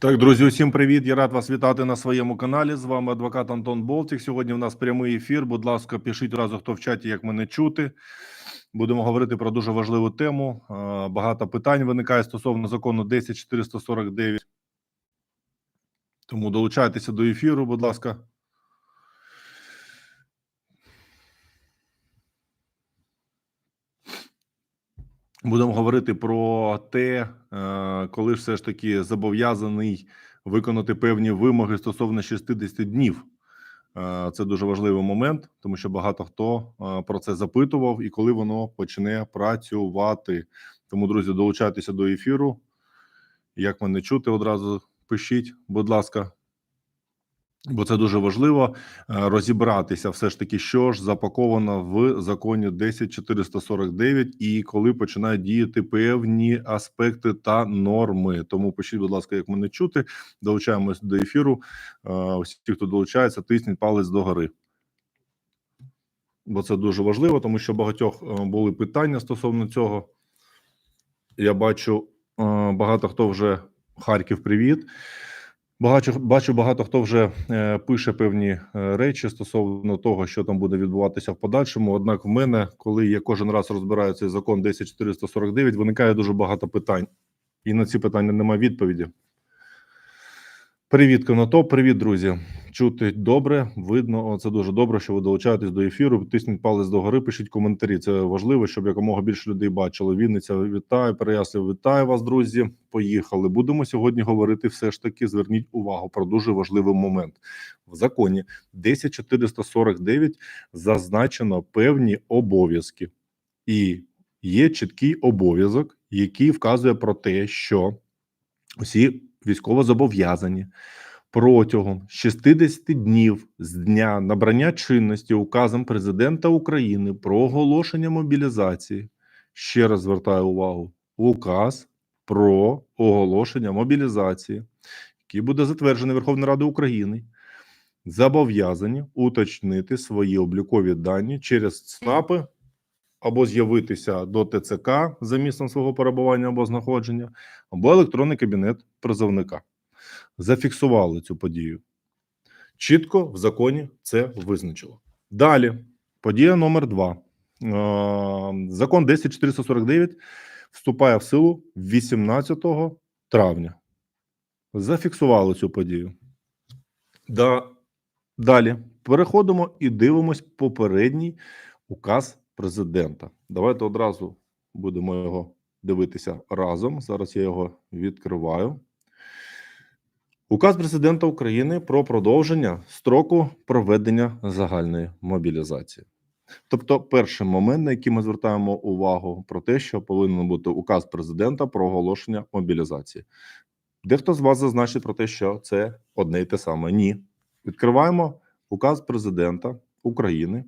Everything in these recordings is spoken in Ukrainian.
Так, друзі, усім привіт. Я рад вас вітати на своєму каналі. З вами адвокат Антон Болтік. Сьогодні в нас прямий ефір. Будь ласка, пишіть разу, хто в чаті, як мене чути. Будемо говорити про дуже важливу тему. Багато питань виникає стосовно закону 10449. Тому долучайтеся до ефіру, будь ласка. Будемо говорити про те, е, коли все ж таки зобов'язаний виконати певні вимоги стосовно 60 днів. Е, Це дуже важливий момент, тому що багато хто е, про це запитував і коли воно почне працювати. Тому, друзі, долучайтеся до ефіру. Як мене чути, одразу пишіть, будь ласка. Бо це дуже важливо е, розібратися, все ж таки, що ж запаковано в законі 10449 і коли починають діяти певні аспекти та норми. Тому пишіть, будь ласка, як мене чути. Долучаємось до ефіру. Е, Усі, хто долучається, тисніть палець догори. Бо це дуже важливо, тому що багатьох е, були питання стосовно цього. Я бачу е, багато хто вже Харків. Привіт. Бачу, бачу, багато хто вже е, пише певні е, речі стосовно того, що там буде відбуватися в подальшому. Однак, в мене, коли я кожен раз розбираю цей закон 10449, виникає дуже багато питань, і на ці питання немає відповіді. Привіт, Конотоп, привіт, друзі. Чути добре, видно. Це дуже добре, що ви долучаєтесь до ефіру. Тисніть палець догори, пишіть коментарі. Це важливо, щоб якомога більше людей бачили. Вінниця вітаю, Переяслав, вітаю вас, друзі. Поїхали. Будемо сьогодні говорити. Все ж таки, зверніть увагу про дуже важливий момент в законі 10449 зазначено певні обов'язки, і є чіткий обов'язок, який вказує про те, що усі військовозобов'язані протягом 60 днів з дня набрання чинності указом президента України про оголошення мобілізації. Ще раз звертаю увагу: указ про оголошення мобілізації, який буде затверджений Верховною Радою України, зобов'язані уточнити свої облікові дані через ЦНАПи або з'явитися до ТЦК за місцем свого перебування або знаходження, або електронний кабінет призовника. Зафіксували цю подію. Чітко в законі це визначило. Далі, подія номер два. Е, Закон 10449 вступає в силу 18 травня. Зафіксували цю подію. Да, далі переходимо і дивимось попередній указ президента. Давайте одразу будемо його дивитися разом. Зараз я його відкриваю. Указ президента України про продовження строку проведення загальної мобілізації. Тобто, перший момент, на який ми звертаємо увагу, про те, що повинен бути указ президента про оголошення мобілізації. Дехто з вас зазначить про те, що це одне й те саме. Ні. Відкриваємо указ президента України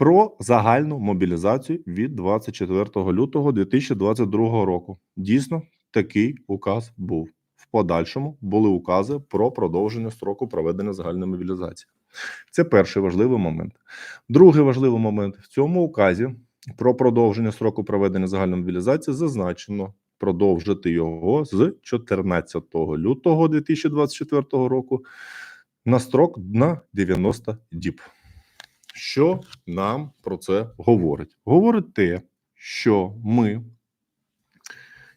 про загальну мобілізацію від 24 лютого 2022 року. Дійсно, такий указ був. В подальшому були укази про продовження строку проведення загальної мобілізації. Це перший важливий момент. Другий важливий момент в цьому указі про продовження строку проведення загальної мобілізації зазначено продовжити його з 14 лютого 2024 року на строк на 90 діб. Що нам про це говорить? Говорить те, що ми,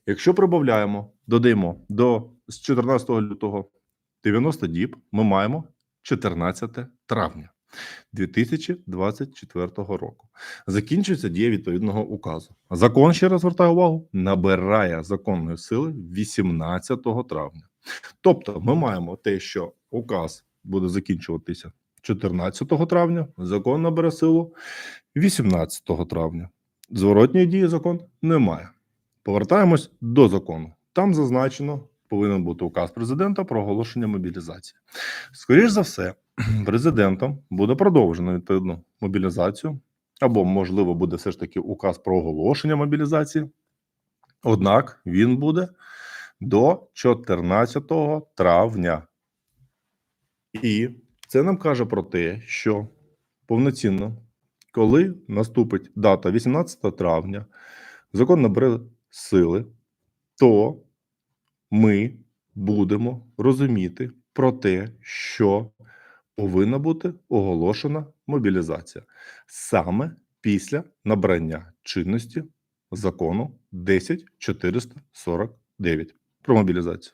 якщо прибавляємо, додаємо до з 14 лютого 90 діб, ми маємо 14 травня 2024 року. Закінчується дія відповідного указу. Закон, ще раз звертаю увагу, набирає законної сили 18 травня. Тобто, ми маємо те, що указ буде закінчуватися 14 травня, закон набере силу 18 травня. Зворотньої дії закон немає. Повертаємось до закону. Там зазначено, повинен бути указ президента про оголошення мобілізації. Скоріше за все, президентом буде продовжено відповідну мобілізацію, або, можливо, буде все ж таки указ про оголошення мобілізації. Однак він буде до 14 травня. І це нам каже про те, що повноцінно, коли наступить дата 18 травня, закон набере сили, то ми будемо розуміти про те, що повинна бути оголошена мобілізація саме після набрання чинності закону 10449 про мобілізацію.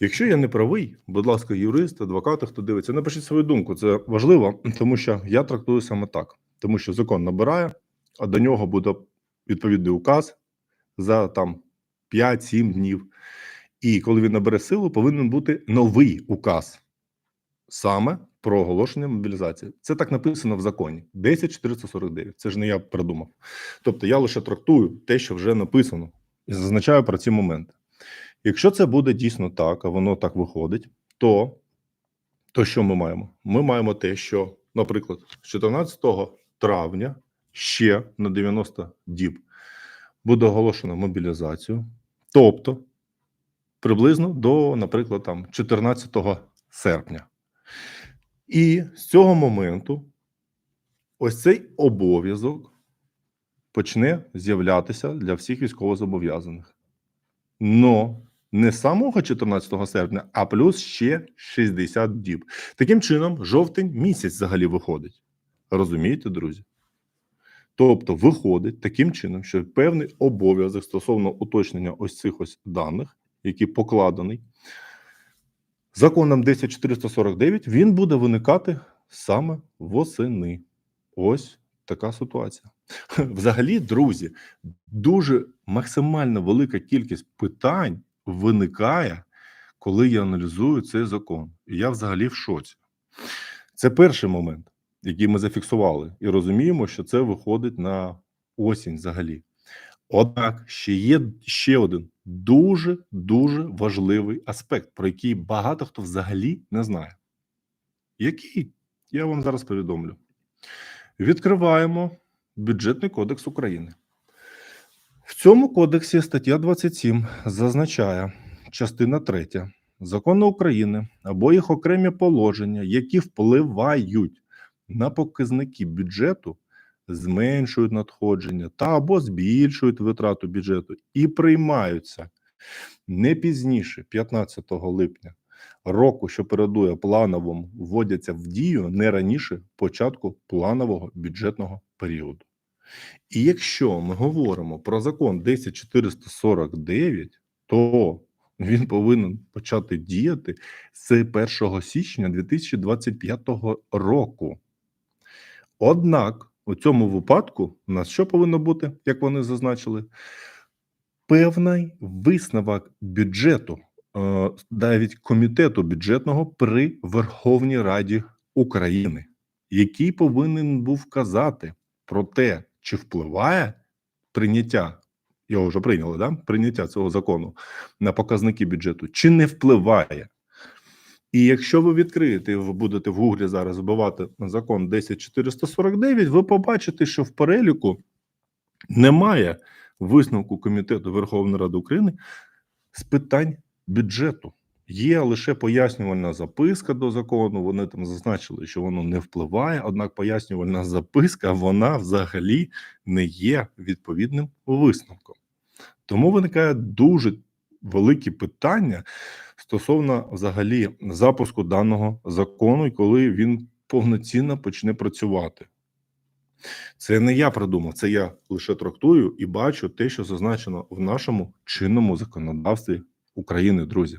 Якщо я не правий, будь ласка, юрист, адвокати, хто дивиться, напишіть свою думку. Це важливо, тому що я трактую саме так, тому що закон набирає, а до нього буде відповідний указ за там 5-7 днів. І коли він набере силу, повинен бути новий указ саме про оголошення мобілізації. Це так написано в законі 10449. Це ж не я придумав. Тобто я лише трактую те, що вже написано, і зазначаю про ці моменти. Якщо це буде дійсно так, а воно так виходить, то, то що ми маємо? Ми маємо те, що, наприклад, з 14 травня ще на 90 діб буде оголошено мобілізацію, тобто приблизно до, наприклад, там 14 серпня. І з цього моменту ось цей обов'язок почне з'являтися для всіх військовозобов'язаних. Но не самого 14 серпня, а плюс ще 60 діб. Таким чином, жовтень місяць взагалі виходить. Розумієте, друзі? Тобто, виходить таким чином, що певний обов'язок стосовно уточнення ось цих ось даних, який покладений законом 10449, він буде виникати саме восени. Ось така ситуація. Взагалі, друзі, дуже максимально велика кількість питань виникає, коли я аналізую цей закон. І я взагалі в шоці. Це перший момент, який ми зафіксували, і розуміємо, що це виходить на осінь взагалі. Однак ще є ще один дуже дуже важливий аспект, про який багато хто взагалі не знає. Який? Я вам зараз повідомлю. Відкриваємо бюджетний кодекс України. В цьому кодексі стаття 27 зазначає частина 3 закону України або їх окремі положення, які впливають на показники бюджету, зменшують надходження та або збільшують витрату бюджету і приймаються не пізніше 15 липня року, що передує плановому, вводяться в дію не раніше початку планового бюджетного періоду. І якщо ми говоримо про закон 10449, то він повинен почати діяти з 1 січня 2025 року. Однак у цьому випадку у нас що повинно бути, як вони зазначили? Певний висновок бюджету, е, навіть комітету бюджетного при Верховній Раді України, який повинен був казати про те, чи впливає прийняття, його вже прийняли, да? прийняття цього закону на показники бюджету, чи не впливає. І якщо ви відкриєте, ви будете в гуглі зараз вбивати закон 10449, ви побачите, що в переліку немає висновку комітету Верховної Ради України з питань бюджету. Є лише пояснювальна записка до закону. Вони там зазначили, що воно не впливає. Однак, пояснювальна записка вона взагалі не є відповідним висновком. Тому виникає дуже великі питання стосовно взагалі запуску даного закону, і коли він повноцінно почне працювати. Це не я придумав, це я лише трактую і бачу те, що зазначено в нашому чинному законодавстві України, друзі.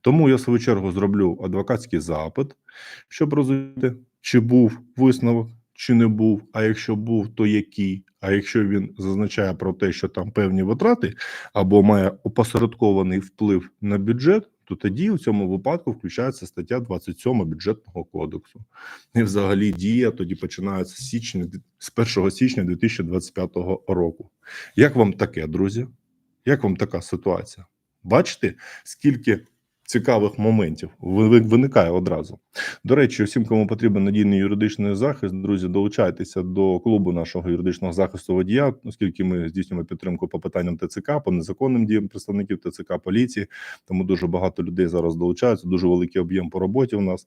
Тому я в свою чергу зроблю адвокатський запит, щоб розуміти, чи був висновок, чи не був. А якщо був, то який. А якщо він зазначає про те, що там певні витрати або має опосередкований вплив на бюджет, то тоді у цьому випадку включається стаття 27 бюджетного кодексу. І взагалі дія тоді починається з січня з 1 січня 2025 року. Як вам таке, друзі? Як вам така ситуація? Бачите, скільки цікавих моментів виникає одразу. До речі, всім, кому потрібен надійний юридичний захист, друзі, долучайтеся до клубу нашого юридичного захисту водія, оскільки ми здійснюємо підтримку по питанням ТЦК, по незаконним діям представників ТЦК поліції. Тому дуже багато людей зараз долучаються. Дуже великий об'єм по роботі. У нас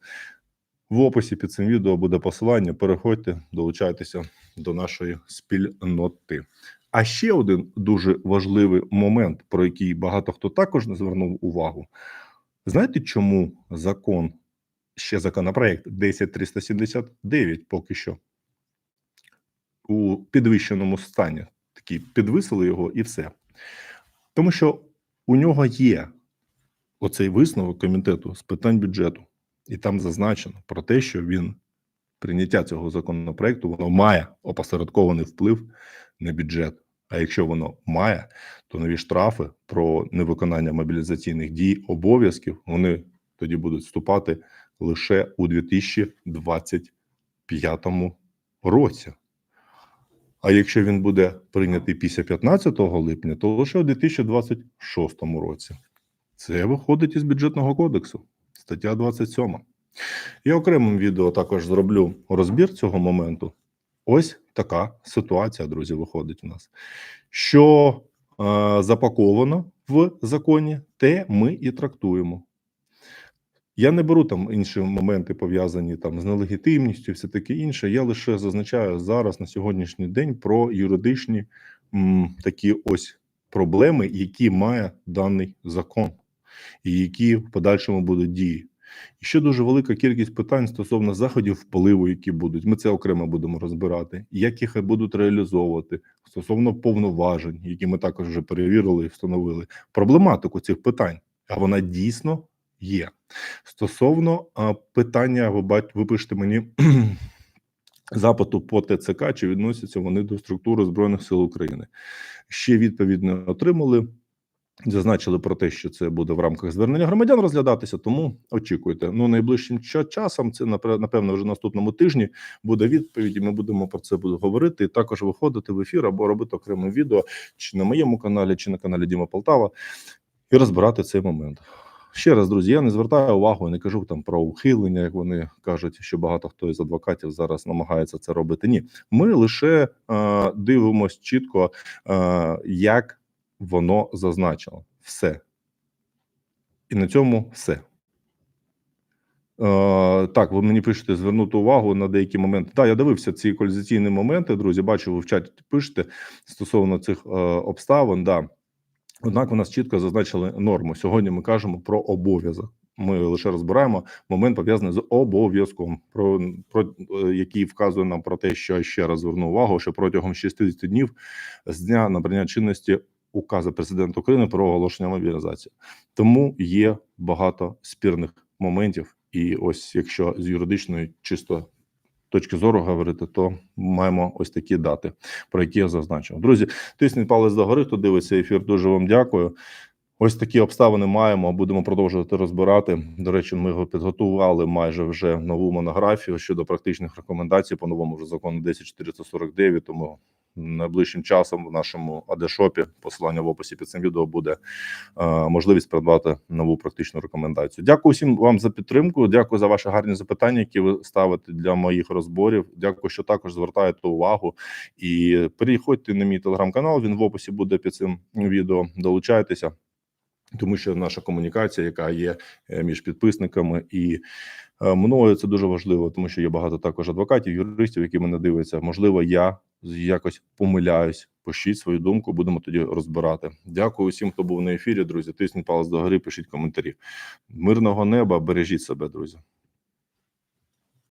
в описі під цим відео буде посилання. Переходьте, долучайтеся до нашої спільноти. А ще один дуже важливий момент, про який багато хто також не звернув увагу. Знаєте, чому закон, ще законопроект 10379 поки що у підвищеному стані? Такі підвисили його і все. Тому що у нього є оцей висновок комітету з питань бюджету, і там зазначено про те, що він прийняття цього законопроекту воно має опосередкований вплив на бюджет. А якщо воно має, то нові штрафи про невиконання мобілізаційних дій обов'язків вони тоді будуть вступати лише у 2025 році. А якщо він буде прийнятий після 15 липня, то лише у 2026 році. Це виходить із бюджетного кодексу, стаття 27. Я окремим відео також зроблю розбір цього моменту. Ось така ситуація, друзі, виходить у нас. Що е, запаковано в законі, те ми і трактуємо. Я не беру там інші моменти пов'язані там з нелегітимністю, все таке інше. Я лише зазначаю зараз на сьогоднішній день про юридичні м, такі ось проблеми, які має даний закон, і які в подальшому будуть дії. І ще дуже велика кількість питань стосовно заходів впливу, які будуть. Ми це окремо будемо розбирати, як їх будуть реалізовувати стосовно повноважень, які ми також вже перевірили і встановили. Проблематику цих питань, а вона дійсно є. Стосовно питання, ви бать, ви пишете мені запиту по ТЦК, чи відносяться вони до структури Збройних сил України. Ще відповідь не отримали. Зазначили про те, що це буде в рамках звернення громадян розглядатися, тому очікуйте. Ну найближчим часом, це напевно вже наступному тижні буде відповідь. і Ми будемо про це говорити. І також виходити в ефір або робити окреме відео чи на моєму каналі, чи на каналі Діма Полтава, і розбирати цей момент. Ще раз, друзі, я не звертаю увагу і не кажу там про ухилення, як вони кажуть, що багато хто із адвокатів зараз намагається це робити. Ні, ми лише е, дивимося чітко, е, як воно зазначено. Все. І на цьому все. Е, так, ви мені пишете звернути увагу на деякі моменти. Так, я дивився ці колізаційні моменти, друзі. Бачу, ви в чаті пишете стосовно цих е, обставин. Да. Однак у нас чітко зазначили норму. Сьогодні ми кажемо про обов'язок. Ми лише розбираємо момент пов'язаний з обов'язком, про, про е, який вказує нам про те, що ще раз зверну увагу, що протягом 60 днів з дня набрання чинності указу президента України про оголошення мобілізації. Тому є багато спірних моментів. І ось якщо з юридичної чисто точки зору говорити, то маємо ось такі дати, про які я зазначив. Друзі, тисніть палець догори, хто дивиться ефір. Дуже вам дякую. Ось такі обставини маємо. Будемо продовжувати розбирати. До речі, ми його підготували майже вже нову монографію щодо практичних рекомендацій по новому вже закону 10449, Тому найближчим часом в нашому адешопі посилання в описі під цим відео буде е, можливість придбати нову практичну рекомендацію. Дякую всім вам за підтримку. Дякую за ваші гарні запитання, які ви ставите для моїх розборів. Дякую, що також звертаєте увагу і переходьте на мій телеграм-канал. Він в описі буде під цим відео. Долучайтеся. Тому що наша комунікація, яка є е, між підписниками і е, мною, це дуже важливо, тому що є багато також адвокатів, юристів, які мене дивляться. Можливо, я якось помиляюсь. Пишіть свою думку, будемо тоді розбирати. Дякую всім, хто був на ефірі. Друзі. Тисніть палець догори, пишіть коментарі. Мирного неба, бережіть себе, друзі.